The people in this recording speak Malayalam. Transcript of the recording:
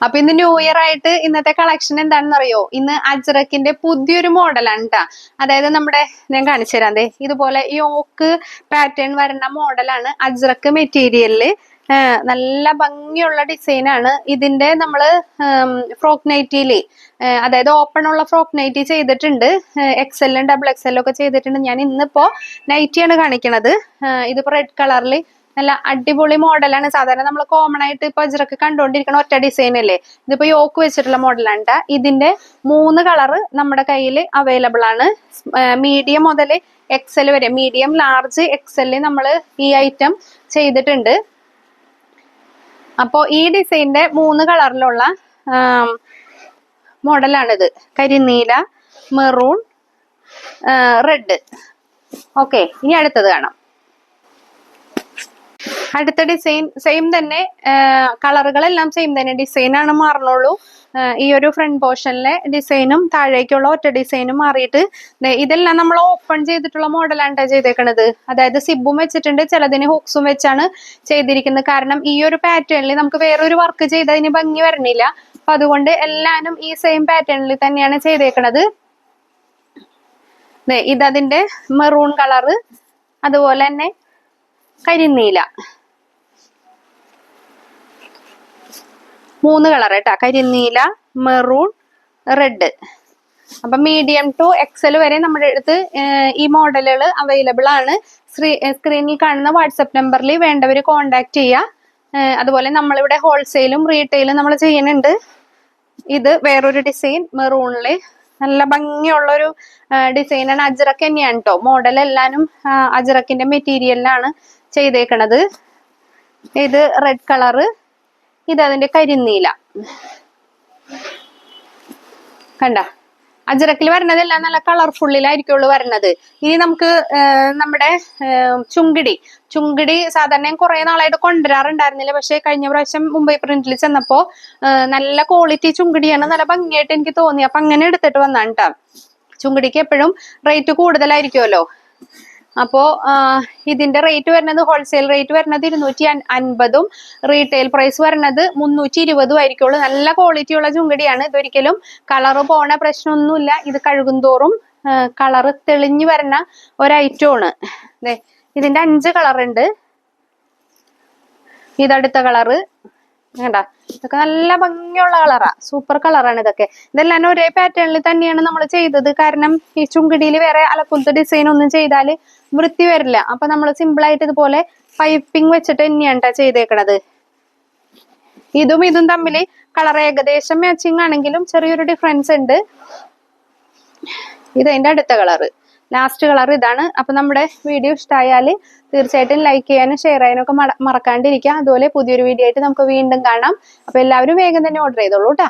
അപ്പൊ ഇന്ന് ന്യൂ ഇയർ ആയിട്ട് ഇന്നത്തെ കളക്ഷൻ എന്താണെന്ന് അറിയോ ഇന്ന് അജ്രക്കിന്റെ പുതിയൊരു മോഡലാണ് കേട്ടോ അതായത് നമ്മുടെ ഞാൻ കാണിച്ചു തരാം അതെ ഇതുപോലെ യോക്ക് പാറ്റേൺ വരുന്ന മോഡലാണ് അജ്രക്ക് മെറ്റീരിയലിൽ നല്ല ഭംഗിയുള്ള ഡിസൈനാണ് ഇതിന്റെ നമ്മൾ ഫ്രോക്ക് നൈറ്റിയിൽ അതായത് ഓപ്പൺ ഉള്ള ഫ്രോക്ക് നൈറ്റി ചെയ്തിട്ടുണ്ട്. എക്സെല്ലും ഡബിൾ എക്സെല്ലും ഒക്കെ ചെയ്തിട്ടുണ്ട്. ഞാൻ ഇന്നിപ്പോ നൈറ്റിയാണ് കാണിക്കണത്. ഇതിപ്പോ റെഡ് കളറിൽ നല്ല അടിപൊളി മോഡലാണ്. സാധാരണ നമ്മൾ കോമൺ ആയിട്ട് ഇപ്പൊ അജ്രക്ക് കണ്ടുകൊണ്ടിരിക്കുന്ന ഒറ്റ ഡിസൈൻ അല്ലേ? ഇതിപ്പോ യോക്ക് വെച്ചിട്ടുള്ള മോഡലാണ്. ഇതിന്റെ മൂന്ന് കളറ് നമ്മുടെ കയ്യിൽ അവൈലബിൾ ആണ്. മീഡിയം മുതൽ എക്സൽ വരെ. മീഡിയം ലാർജ് എക്സൽ നമ്മൾ ഈ ഐറ്റം ചെയ്തിട്ടുണ്ട്. അപ്പോൾ ഈ ഡിസൈനിന്റെ മൂന്ന് കളറിലുള്ള മോഡലാണിത് കരിനീല മെറൂൺ റെഡ് ഓക്കെ ഇനി അടുത്തത് കാണാം. അടുത്ത ഡിസൈൻ സെയിം തന്നെ കളറുകളെല്ലാം സെയിം തന്നെ ഡിസൈനാണ് മാറണുള്ളൂ. ഈ ഒരു ഫ്രണ്ട് പോർഷനിലെ ഡിസൈനും താഴേക്കുള്ള ഒറ്റ ഡിസൈനും മാറിയിട്ട് ഇതെല്ലാം നമ്മൾ ഓപ്പൺ ചെയ്തിട്ടുള്ള മോഡലാണ് ചെയ്തേക്കുന്നത് അതായത് സിബും വെച്ചിട്ടുണ്ട് ചിലതിന് ഹുക്സും വെച്ചാണ് ചെയ്തിരിക്കുന്നത്. കാരണം ഈ ഒരു പാറ്റേണിൽ നമുക്ക് വേറൊരു വർക്ക് ചെയ്തതിന് ഭംഗി വരണില്ല. അപ്പൊ അതുകൊണ്ട് എല്ലാനും ഈ സെയിം പാറ്റേണിൽ തന്നെയാണ് ചെയ്തേക്കണത്. ദേ ഇതതിന്റെ മെറൂൺ കളറ് അതുപോലെ തന്നെ കരിനീല. മൂന്ന് കളർ കേട്ടോ. കരിനീല മെറൂൺ റെഡ് അപ്പൊ മീഡിയം ടു എക്സൽ വരെ നമ്മുടെ അടുത്ത് ഈ മോഡലുകൾ അവൈലബിൾ ആണ്. സ്ക്രീനിൽ കാണുന്ന വാട്സപ്പ് നമ്പറിൽ വേണ്ടവർ കോണ്ടാക്ട് ചെയ്യുക അതുപോലെ നമ്മളിവിടെ ഹോൾസെയിലും റീറ്റെയിലും നമ്മൾ ചെയ്യുന്നുണ്ട്. ഇത് വേറൊരു ഡിസൈൻ മെറൂണിൽ നല്ല ഭംഗിയുള്ളൊരു ഡിസൈനാണ് അജ്രക്ക് തന്നെയാണ് കേട്ടോ മോഡൽ എല്ലാനും അജറക്കിന്റെ മെറ്റീരിയലിലാണ് ചെയ്തേക്കണത്. ഇത് റെഡ് കളറ് ഇത് അതിന്റെ കരിനീല. കണ്ട? അജറക്കിൽ വരണതെല്ലാം നല്ല കളർഫുള്ളിലായിരിക്കുള്ളൂ വരണത്. ഇനി നമുക്ക് നമ്മുടെ ചുങ്കിടി. ചുങ്കിടി സാധാരണ കുറെ നാളായിട്ട് കൊണ്ടുവരാറുണ്ടായിരുന്നില്ല. പക്ഷെ കഴിഞ്ഞ പ്രാവശ്യം മുംബൈ പ്രിന്റിൽ ചെന്നപ്പോ നല്ല ക്വാളിറ്റി ചുങ്കിടിയാണ് നല്ല ഭംഗിയായിട്ട് എനിക്ക് തോന്നി. അപ്പൊ അങ്ങനെ എടുത്തിട്ട് വന്നാണ് കേട്ടോ ചുങ്കിടിക്ക് എപ്പോഴും റേറ്റ് കൂടുതലായിരിക്കുമല്ലോ. അപ്പോ ആ, ഇതിന്റെ റേറ്റ് വരുന്നത് ഹോൾസെയിൽ റേറ്റ് വരുന്നത് ഇരുന്നൂറ്റി അൻ- അൻപതും റീറ്റെയിൽ പ്രൈസ് വരുന്നത് മുന്നൂറ്റി ഇരുപതും ആയിരിക്കുള്ളൂ. നല്ല ക്വാളിറ്റിയുള്ള ചുങ്കടിയാണ്. ഇതൊരിക്കലും കളറ് പോണ പ്രശ്നമൊന്നുമില്ല. ഇത് കഴുകുന്തോറും കളറ് തെളിഞ്ഞു വരുന്ന ഒരൈറ്റമാണ്. ഇതിന്റെ അഞ്ച് കളറുണ്ട് ഇതടുത്ത കളറ് വേണ്ട ഇതൊക്കെ നല്ല ഭംഗിയുള്ള കളറാ സൂപ്പർ കളറാണ് ഇതൊക്കെ. ഇതെല്ലാം ഒരേ പാറ്റേണിൽ തന്നെയാണ് നമ്മൾ ചെയ്തത്. കാരണം ഈ ചുങ്കിടിയിൽ വേറെ അലക്കുലത്തെ ഡിസൈൻ ഒന്നും ചെയ്താൽ വൃത്തി വരില്ല. അപ്പൊ നമ്മൾ സിമ്പിൾ ആയിട്ട് ഇതുപോലെ പൈപ്പിംഗ് വെച്ചിട്ട് തന്നെയാണ് ചെയ്തേക്കണത്. ഇതും ഇതും തമ്മിൽ കളർ ഏകദേശം മാച്ചിങ് ആണെങ്കിലും ചെറിയൊരു ഡിഫറൻസ് ഉണ്ട്. ഇത് അടുത്ത കളറ് ലാസ്റ്റ് കളർ ഇതാണ്. അപ്പൊ നമ്മുടെ വീഡിയോ ഇഷ്ടമായാൽ തീർച്ചയായിട്ടും ലൈക്ക് ചെയ്യാനും ഷെയർ ചെയ്യാനും ഒക്കെ മറ- മറക്കാണ്ടിരിക്കുക. അതുപോലെ പുതിയൊരു വീഡിയോ ആയിട്ട് നമുക്ക് വീണ്ടും കാണാം. അപ്പൊ എല്ലാവരും വേഗം തന്നെ ഓർഡർ ചെയ്തോളൂ കേട്ടോ